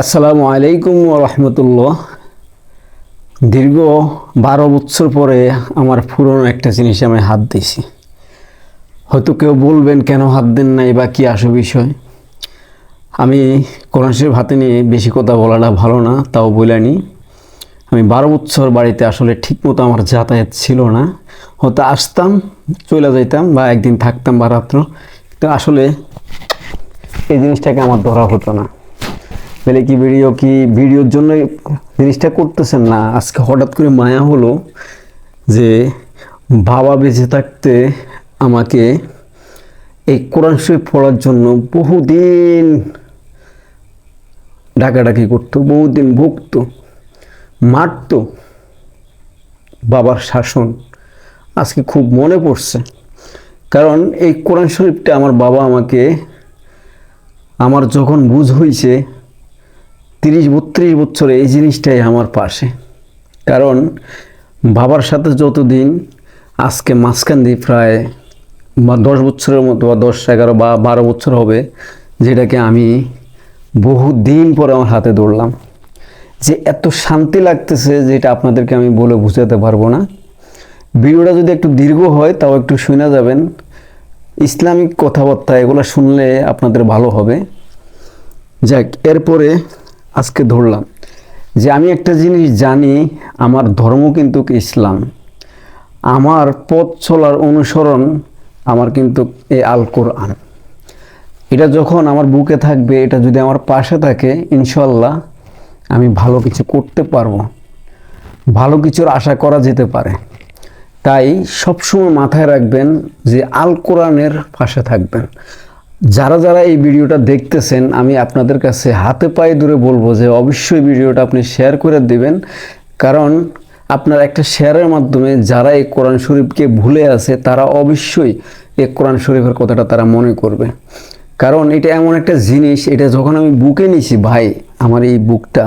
আসসালামু আলাইকুম রহমতুল্লাহ। দীর্ঘ বারো বছর পরে আমার পুরনো একটা জিনিসে আমি হাত দিয়েছি। হয়তো কেউ বলবেন, কেন হাত দেন নাই বা কী আসো বিষয়? আমি কোরআন শরীফ হাতে নিয়ে বেশি কথা বলাটা ভালো না, তাও বলিনি আমি বারো বছর বাড়িতে আসলে ঠিকমতো আমার যাতায়াত ছিল না। হয়তো আসতাম, চলে যাইতাম বা একদিন থাকতাম বা রাত্র, কিন্তু আসলে এই জিনিসটাকে আমার ধরা হতো না। বলে কি ভিডিও কি ভিডিওর জন্য জিনিসটা করতেছেন না? আজকে হঠাৎ করে মায়া হলো যে বাবা বেঁচে থাকতে আমাকে এই কোরআন শরীফ পড়ার জন্য বহুদিন ডাকাডাকি করতো, বহুদিন ভুগতো, মারতো বাবার শাসন। আজকে খুব মনে পড়ছে। কারণ এই কোরআন শরীফটা আমার বাবা আমাকে, আমার যখন বুঝ হয়েছে তিরিশ, বত্রিশ বছরে এই জিনিসটাই আমার পাশে। কারণ বাবার সাথে যতদিন, আজকে মাঝখান দিয়ে প্রায় বা দশ বছরের মতো বা দশ, এগারো বা বারো বছর হবে, যেটাকে আমি বহু দিন পরে আমার হাতে ধরলাম। যে এত শান্তি লাগতেছে যেটা আপনাদেরকে আমি বলে বুঝাতে পারব না। ভিডিওটা যদি একটু দীর্ঘ হয়, তাও একটু শুনে যাবেন। ইসলামিক কথাবার্তা এগুলো শুনলে আপনাদের ভালো হবে। যাক, এরপরে আজকে ধরলাম যে আমি একটা জিনিস জানি, আমার ধর্ম কিন্তু ইসলাম। আমার পথ চলার অনুসরণ আমার কিন্তু এই আল কোরআন এটা যখন আমার বুকে থাকবে, এটা যদি আমার পাশে থাকে ইনশাল্লাহ আমি ভালো কিছু করতে পারব। ভালো কিছুর আশা করা যেতে পারে। তাই সবসময় মাথায় রাখবেন যে আল কোরআনের পাশে থাকবেন। যারা যারা এই ভিডিওটা দেখতেছেন, আমি আপনাদের কাছে হাতে পায়ে দূরে বলব যে অবশ্যই ভিডিওটা আপনি শেয়ার করে দিবেন। কারণ আপনার একটা শেয়ারের মাধ্যমে যারা এই কোরআন শরীফকে ভুলে আছে, তারা অবশ্যই এই কোরআন শরীফের কথাটা তারা মনে করবে। কারণ এটা এমন একটা জিনিস, এটা যখন আমি বুকে নিছি, ভাই, আমার এই বুকটা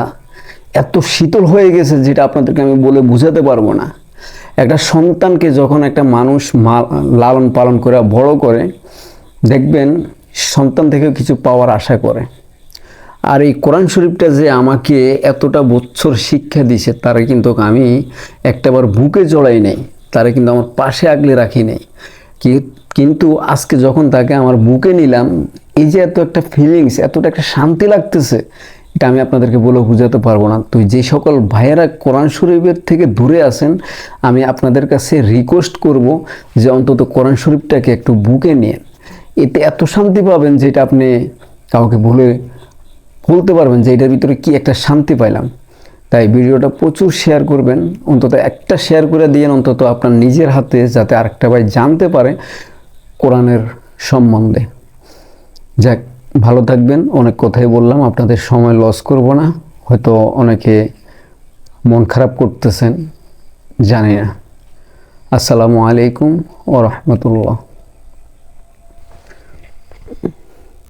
এত শীতল হয়ে গেছে যেটা আপনাদেরকে আমি বলে বোঝাতে পারব না। একটা সন্তানকে যখন একটা মানুষ লালন পালন করে, বড় করে, দেখবেন সন্তান থেকে কিছু পাওয়ার আশা করে। আর এই কোরআন শরীফটা যে আমাকে এতটা বছর শিক্ষা দিছে, তারা কিন্তু আমি একটাবার বুকে জড়াই নেই, তারা কিন্তু আমার পাশে আগলে রাখি নেই। কিন্তু আজকে যখন তাকে আমার বুকে নিলাম, এই যে এত একটা ফিলিংস এতটা একটা শান্তি লাগতেছে, এটা আমি আপনাদেরকে বলে বোঝাতে পারব না। তো যে সকল ভাইয়েরা কোরআন শরীফের থেকে দূরে আছেন, আমি আপনাদের কাছে রিকোয়েস্ট করব যে অন্তত কোরআন শরীফটাকে একটু বুকে নিয়ে এতে এত শান্তি পাবেন যেটা আপনি কাউকে বলে বলতে পারবেন যে এটার ভিতরে কি একটা শান্তি পাইলাম। তাই ভিডিওটা প্রচুর শেয়ার করবেন। অন্তত একটা শেয়ার করে দিয়ে অন্তত আপনার নিজের হাতে যাতে আরেকটা ভাই জানতে পারে কোরআনের সম্বন্ধে। যাক, ভালো থাকবেন। অনেক কথাই বললাম, আপনাদের সময় লস করব না। হয়তো অনেকে মন খারাপ করতেছেন, জানি না। আসসালামু আলাইকুম ও রহমতুল্লাহ।